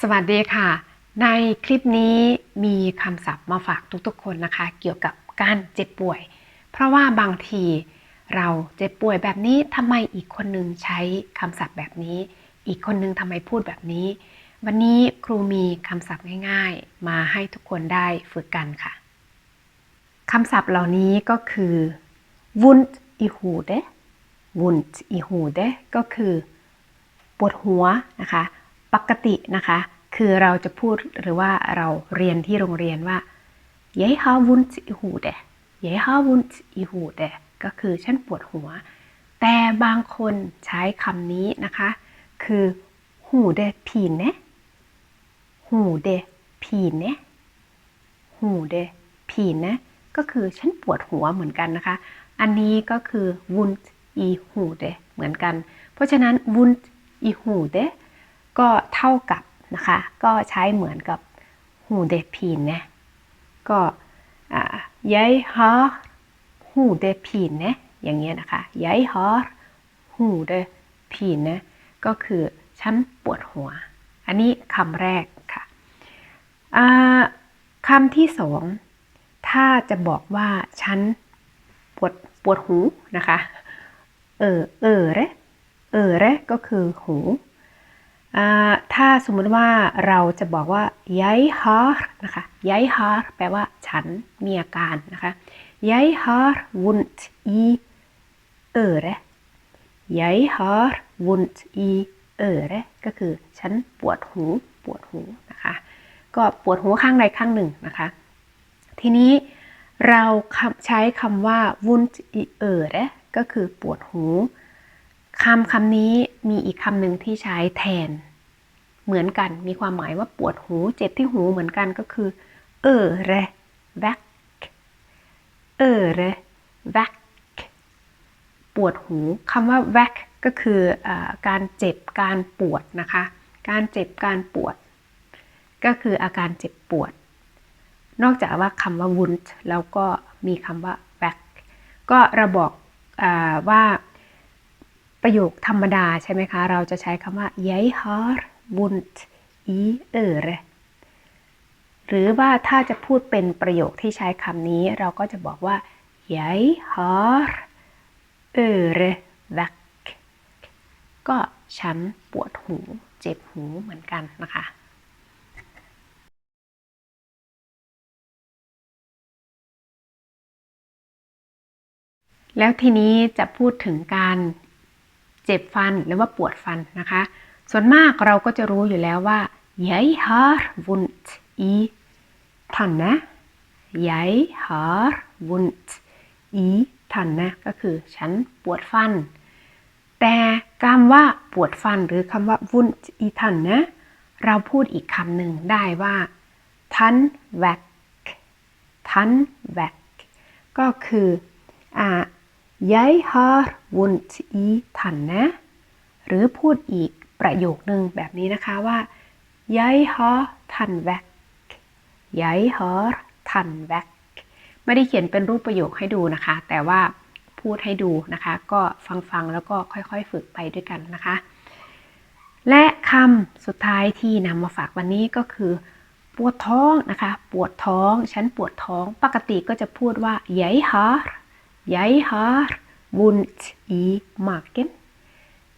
สวัสดีค่ะ ในคลิปนี้มีคำศัพท์มาฝากทุกๆคนนะคะ เกี่ยวกับการเจ็บป่วย เพราะว่าบางทีเราเจ็บป่วยแบบนี้ทำไมอีกคนนึงใช้คำศัพท์แบบนี้ อีกคนนึงทำไมพูดแบบนี้ วันนี้ครูมีคำศัพท์ง่าย ๆ มาให้ทุกคนได้ฝึกกันค่ะคำศัพท์เหล่านี้ก็คือ wund i hodet wund i hodet ก็คือ ปวดหัวนะคะ ปกตินะคะ คือเราจะพูดหรือว่าเราเรียนที่โรงเรียนว่า jeg har vondt i hodet jeg har vondt i hodet ก็คือฉันปวดหัว แต่บางคนใช้คำนี้นะคะ คือ hodepine hodepine hodepine ก็คือฉันปวดหัวเหมือนกันนะคะ อันนี้ก็คือ wund i hode เหมือนกัน เพราะฉะนั้น wund i hode ก็เท่ากับนะคะ ก็ใช้เหมือนกับ hodepine ก็อ่า jeg har hodepine อย่างเงี้ยนะคะ jeg har hodepine ก็คือฉันปวดหัว อันนี้คำแรกค่ะคำที่สองถ้าจะบอกว่าฉันปวดปวดหูนะคะ เออเออเรเออเรก็คือหู ถ้าสมมติว่าเราจะบอกว่า jeg har นะคะ jeg har แปลว่าฉันมีอาการนะคะ jeg har vondt i øret jeg har vondt i øret ก็คือฉันปวดหูปวดหูนะคะก็ปวดหูข้างใดข้างหนึ่งนะคะ ทีนี้เราใช้คำว่า wund i øret ก็คือปวดหู คำคำนี้มีอีกคำหนึ่งที่ใช้แทน เหมือนกันมีความหมายว่าปวดหูเจ็บที่หูเหมือนกันก็คือ เออเรแวกเออเรแวกปวดหูคำว่าแวกก็คืออการเจ็บการปวดนะคะ การเจ็บการปวด ก็คืออาการเจ็บปวด นอกจากว่าคำว่า wund แล้วก็มีคำว่า back ก็ราบอกอว่า ประโยคธรรมดาใช่ไหมคะ เราจะใช้คำว่า jeg har vondt i øret หรือว่าถ้าจะพูดเป็นประโยคที่ใช้คำนี้ เราก็จะบอกว่า jeg har øreverk ก็ฉันปวดหู เจ็บหูเหมือนกันนะคะแล้วทีนี้จะพูดถึงการ เจ็บฟันหรือว่าปวดฟันนะคะ ส่วนมากเราก็จะรู้อยู่แล้วว่า jeg har vondt i tanne jeg har vondt i tanne ก็คือฉันปวดฟัน แต่คำว่าปวดฟันหรือคำว่า vondt i tanne เราพูดอีกคำหนึ่งได้ว่าทันแวกทันแวกก็คืออ่า jeg har vondt i tanne หรือพูดอีกประโยคนึงแบบนี้นะคะว่า jeg har tannverk jeg har tannverk ไม่ได้เขียนเป็นรูปประโยคให้ดูนะคะ แต่ว่าพูดให้ดูนะคะ ก็ฟังๆ แล้วก็ค่อยๆ ฝึกไปด้วยกันนะคะ และคำสุดท้ายที่นำมาฝากวันนี้ก็คือ ปวดท้องนะคะ ปวดท้อง ฉันปวดท้อง ปกติก็จะพูดว่า jeg har jeg har vondt i magen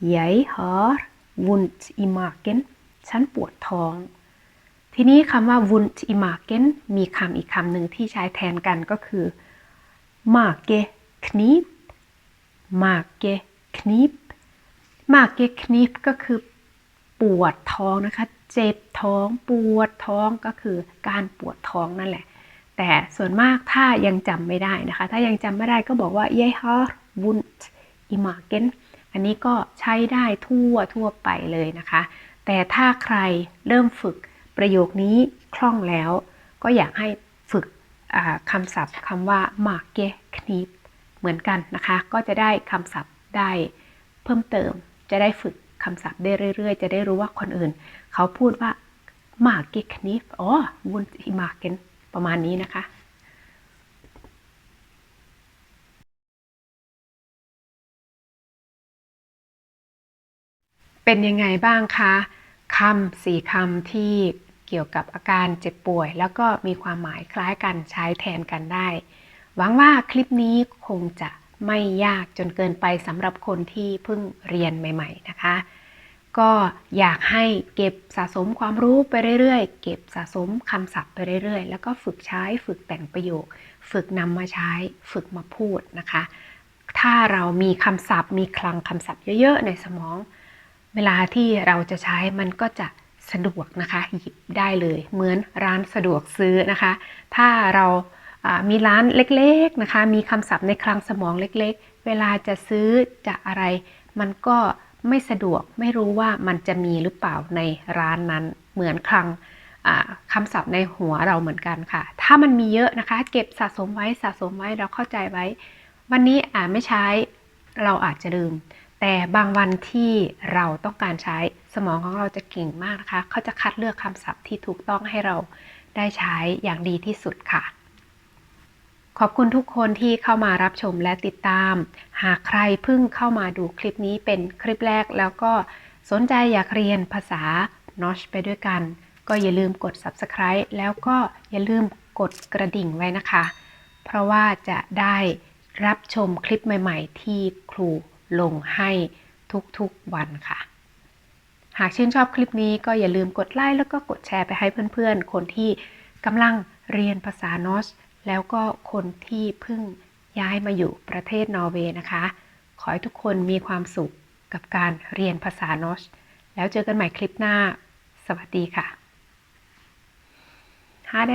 jeg har vondt i magen ฉันปวดท้อง ทีนี้คำว่า vondt i magen มีคำอีกคำหนึ่งที่ใช้แทนกันก็คือ mage knip mage knip mage knip ก็คือปวดท้องนะคะ เจ็บท้อง ปวดท้องก็คือการปวดท้องนั่นแหละ แต่ส่วนมากถ้ายังจำไม่ได้นะคะ ถ้ายังจำไม่ได้ก็บอกว่า jeg har vondt i magen อันนี้ก็ใช้ได้ทั่วทั่วไปเลยนะคะ แต่ถ้าใครเริ่มฝึกประโยคนี้คล่องแล้ว ก็อยากให้ฝึกคำศัพท์คำว่า mage knip เหมือนกันนะคะ ก็จะได้คำศัพท์ได้เพิ่มเติม จะได้ฝึกคำศัพท์ได้เรื่อย ๆ จะได้รู้ว่าคนอื่น เขาพูดว่า mage knip อ๋อ vondt i magen ประมาณนี้นะคะเป็นยังไงบ้างคะคำสี่คำที่เกี่ยวกับอาการเจ็บป่วย แล้วก็มีความหมายคล้ายกันใช้แทนกันได้ หวังว่าคลิปนี้คงจะไม่ยากจนเกินไปสำหรับคนที่เพิ่งเรียนใหม่ ๆ นะคะ ก็อยากให้เก็บสะสมความรู้ไปเรื่อยๆ เก็บสะสมคำศัพท์ไปเรื่อยๆ แล้วก็ฝึกใช้ฝึกแต่งประโยค ฝึกนำมาใช้ฝึกมาพูดนะคะ ถ้าเรามีคำศัพท์ มีคลังคำศัพท์เยอะๆ ในสมอง เวลาที่เราจะใช้มันก็จะสะดวกนะคะหยิบได้เลย เหมือนร้านสะดวกซื้อนะคะ ถ้าเรามีร้านเล็กๆนะคะ มีคำศัพท์ในคลังสมองเล็กๆ เวลาจะซื้อจะอะไร มันก็ ไม่สะดวกไม่รู้ว่ามันจะมีหรือเปล่าในร้านนั้นเหมือนคลังอ่าคำศัพท์ในหัวเราเหมือนกันค่ะ ถ้ามันมีเยอะนะคะ เก็บสะสมไว้สะสมไว้เราเข้าใจไว้ วันนี้อ่าไม่ใช้เราอาจจะลืม แต่บางวันที่เราต้องการใช้สมองของเราจะเก่งมากนะคะ เขาจะคัดเลือกคำศัพท์ที่ถูกต้องให้เราได้ใช้อย่างดีที่สุดค่ะ ขอบคุณทุกคนที่เข้ามารับชมและติดตาม หากใครเพิ่งเข้ามาดูคลิปนี้เป็นคลิปแรกแล้วก็สนใจอยากเรียนภาษานอชไปด้วยกัน ก็อย่าลืมกด subscribe แล้วก็อย่าลืมกดกระดิ่งไว้นะคะ เพราะว่าจะได้รับชมคลิปใหม่ ๆ ที่ครูลงให้ทุกๆวันค่ะ หากชื่นชอบคลิปนี้ก็อย่าลืมกดไลค์แล้วก็กดแชร์ไปให้เพื่อนๆ คนที่กำลังเรียนภาษานอส แล้วก็คนที่เพิ่งย้ายมาอยู่ประเทศนอร์เวย์นะคะ ขอให้ทุกคนมีความสุขกับการเรียนภาษานอชแล้วเจอกันใหม่คลิปหน้า สวัสดีค่ะฮาเด